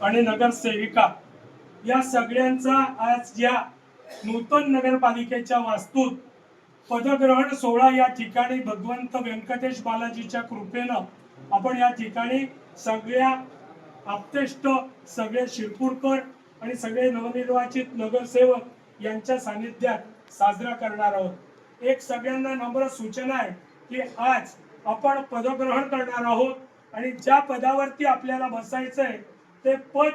आणि नगरसेविका या सगळ्यांचा आज या नूतन नगरपालिकेच्या वास्तूत पदग्रहण सोहळा या ठिकाणी भगवंत व्यंकटेश बालाजीच्या कृपेनं आपण या ठिकाणी सगळ्या आप्तेष्ट सगळे शिरपूरकर आणि सगळे नवनिर्वाचित नगरसेवक यांच्या सानिध्यात साजरा करणार आहोत. एक सगळ्यांना नम्र सूचना आहे की आज आपण पदग्रहण करणार आहोत आणि ज्या पदावरती आपल्याला बसायचं आहे ते पद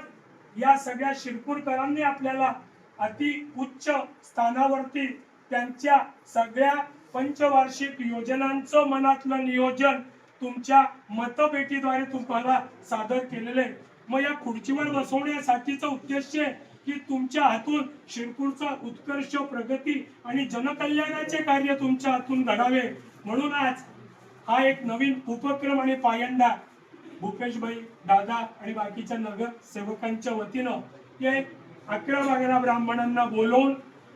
या सगळ्या शिरपूरकरांनी आपल्याला अति उच्च स्थानावरती त्यांच्या सगळ्या पंचवार्षिक योजनांचं मनातलं नियोजन तुमच्या मतपेटीद्वारे तुम्हाला सादर केलेले मग या खुर्चीवर बसवण्यासाठीचं उद्देश आहे की तुमच्या हातून शिरपूरचा उत्कर्ष प्रगती आणि जनकल्याणाचे कार्य तुमच्या हातून घडावे. म्हणून आज हा एक नवीन उपक्रम आणि पायंडा भूपेशभाई दादा आणि बाकीच्या नगर सेवकांच्या वतीनं या अकरा बारा ब्राह्मणांना बोलवून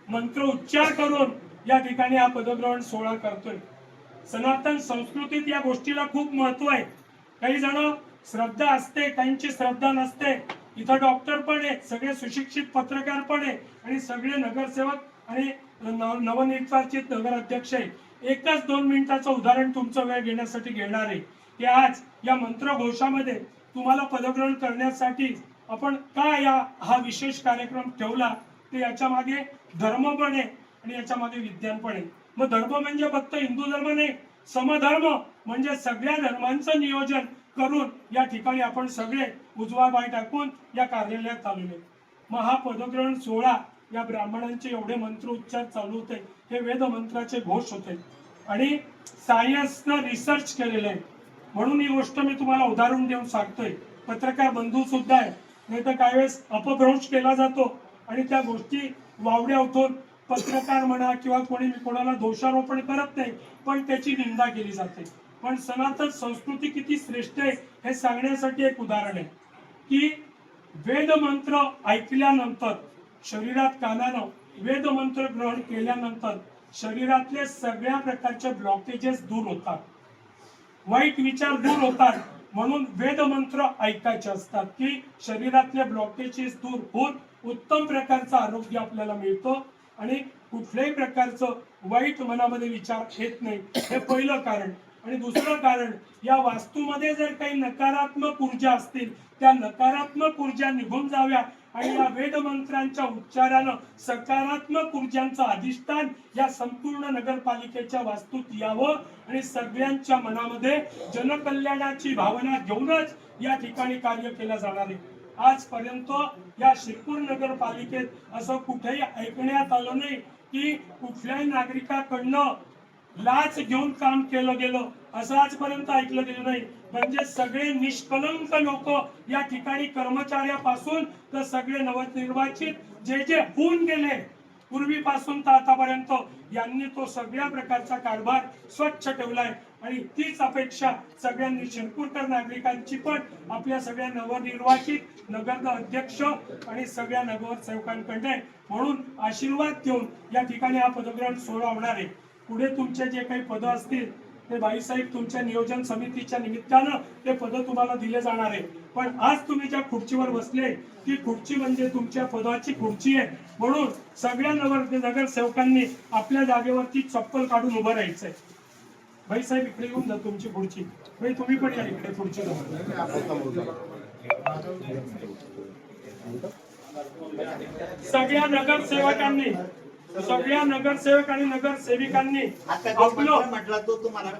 मंत्र उच्चार करून या ठिकाणी हा पदग्रहण सोहळा करतोय. सनातन संस्कृतीत या गोष्टीला खूप महत्त्व आहे. काही जण श्रद्धा असते काहींची श्रद्धा नसते. इथं डॉक्टर पण आहे सगळे सुशिक्षित पत्रकार पण आहे आणि सगळे नगरसेवक आणि नव- नवनिर्वाचित नगराध्यक्ष आहे एकच दोन मिनिटाचं उदाहरण तुमचं वेळ घेण्यासाठी घेणार आहे. की आज या मंत्रघोषामध्ये तुम्हाला पदग्रहण करण्यासाठी आपण का या हा विशेष कार्यक्रम ठेवला? ते याच्या मागे धर्म पण आहे आणि याच्या मागे विज्ञान पण आहे. मग धर्म म्हणजे फक्त हिंदू धर्म नाही समधर्म म्हणजे सगळ्या धर्मांचं नियोजन करून या ठिकाणी आपण सगळे उजवा बाय टाकून या कार्यालयात आलेलो मग हा पदग्रहण सोहळा या ब्राह्मणांचे एवढे मंत्र उच्चार चालू होते हे वेद मंत्राचे घोष होते. आणि सायन्सनं रिसर्च केलेलं आहे. म्हणून ही गोष्ट मी तुम्हाला उदाहरण देऊन सांगतोय. पत्रकार बंधू सुद्धा आहे नाही तर काही वेळेस अपभ्रंश केला जातो आणि त्या गोष्टी वावड्या उठून पत्रकार म्हणा किंवा कोणी मी कोणाला दोषारोपण करत नाही पण त्याची निंदा केली जाते. पण सनातन संस्कृती किती श्रेष्ठ आहे हे सांगण्यासाठी एक उदाहरण आहे. की वेदमंत्र ऐकल्यानंतर शरीरात कानानं वेदमंत्र ग्रहण केल्यानंतर शरीरातले सगळ्या प्रकारचे ब्लॉकेजेस दूर होतात. वाईट विचार दूर होतात. म्हणून वेद मंत्र ऐकायचे असतात की शरीरातले ब्लॉकेजेस दूर होऊन उत्तम प्रकारचं आरोग्य आपल्याला मिळतं आणि कुठल्याही प्रकारचं वाईट मनामध्ये विचार येत नाही. हे पहिलं कारण. आणि दुसरं कारण या वास्तूमध्ये जर काही नकारात्मक ऊर्जा असतील त्या नकारात्मक ऊर्जा निघून जाव्या आणि या वेदमंत्रांच्या उच्चारानं सकारात्मक ऊर्जांचं अधिष्ठान या संपूर्ण नगरपालिकेच्या वास्तूत यावं आणि सगळ्यांच्या मनामध्ये जनकल्याणाची भावना घेऊनच या ठिकाणी कार्य केलं जाणार आहे. आजपर्यंत या शिरपूर नगरपालिकेत असं कुठेही ऐकण्यात आलं नाही की कुठल्याही नागरिकाकडनं लाच घेऊन काम केलं गेलं. असं आजपर्यंत ऐकलं गेलं नाही. म्हणजे सगळे निष्कलंक लोक या ठिकाणी कर्मचाऱ्यापासून तर सगळे नवनिर्वाचित जे जे होऊन गेले पूर्वीपासून तर आतापर्यंत यांनी तो सगळ्या प्रकारचा कारभार स्वच्छ ठेवलाय. आणि तीच अपेक्षा सगळ्यांनी शिरपूरकर नागरिकांची पण आपल्या सगळ्या नवनिर्वाचित नगर अध्यक्ष आणि सगळ्या नगरसेवकांकडे सेवकांकडे म्हणून आशीर्वाद घेऊन या ठिकाणी हा पदग्रहण सोहळा होणार आहे. पुढे तुमचे जे काही पद असतील ते भाईसाहेब तुमच्या नियोजन समितीच्या निमित्तानं ते पद तुम्हाला दिले जाणार आहे. पण आज तुम्ही ज्या खुर्चीवर बसले ती खुर्ची म्हणजे तुमच्या पदाची खुर्ची आहे. म्हणून सगळ्या नगर नगरसेवकांनी आपल्या जागेवरती चप्पल काढून उभं राहायचंय. भाईसाहेब इकडे येऊन जा तुमची खुर्ची. भाई तुम्ही पण या इकडे खुर्ची सगळ्या नगरसेवकांनी सगळ्या नगरसेवक आणि नगरसेविकांनी आपलं म्हटला तो तुम्हाला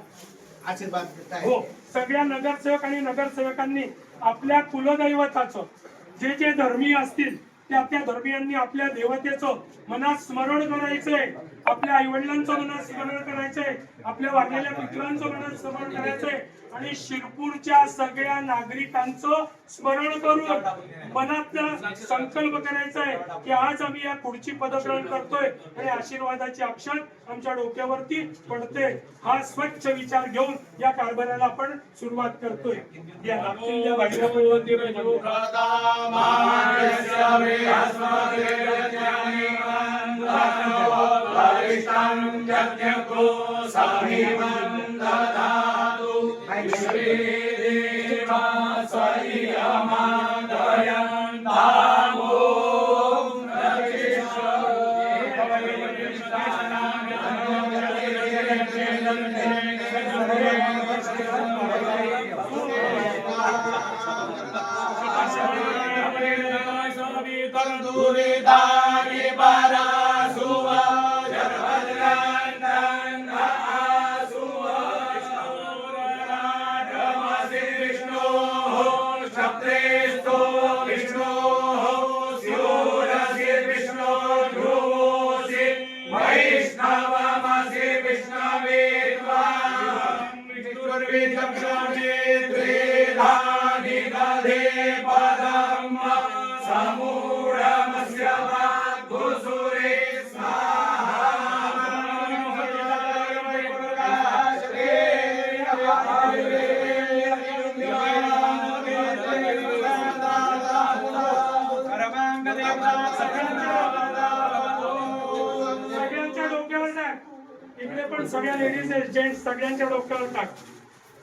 आशीर्वाद देत आहे. हो सगळ्या नगरसेवक आणि नगरसेवकांनी आपल्या कुलदैवताचं जे जे धर्मीय असतील त्या त्या धर्मियांनी आपल्या देवतेचं मनात स्मरण करायचंय. आपल्या आई वडिलांचं मनात स्मरण करायचंय. आपल्या वाढलेल्या मित्रांचं मनात स्मरण करायचंय. आणि शिरपूरच्या सगळ्या नागरिकांचं स्मरण करून मनात संकल्प करायचा आहे की आज आम्ही या पुढची पदग्रहण करतोय आणि आशीर्वादाची अक्षर आमच्या डोक्यावरती पडते. हा स्वच्छ विचार घेऊन या कारभाराला आपण सुरुवात करतोय. या त्या भाईला Thank सगळ्यांच्या डोक्यावर टाक. इकडे पण सगळ्या लेडीज आहेत जेंट्स सगळ्यांच्या डोक्यावर टाक.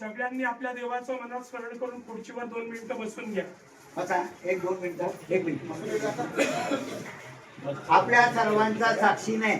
सगळ्यांनी आपल्या देवाचं मनात स्मरण करून खुर्चीवर दोन मिनिटं बसून घ्या. बसा एक दोन मिनिटं. एक मिनिट. आपल्या सर्वांचा साक्षीने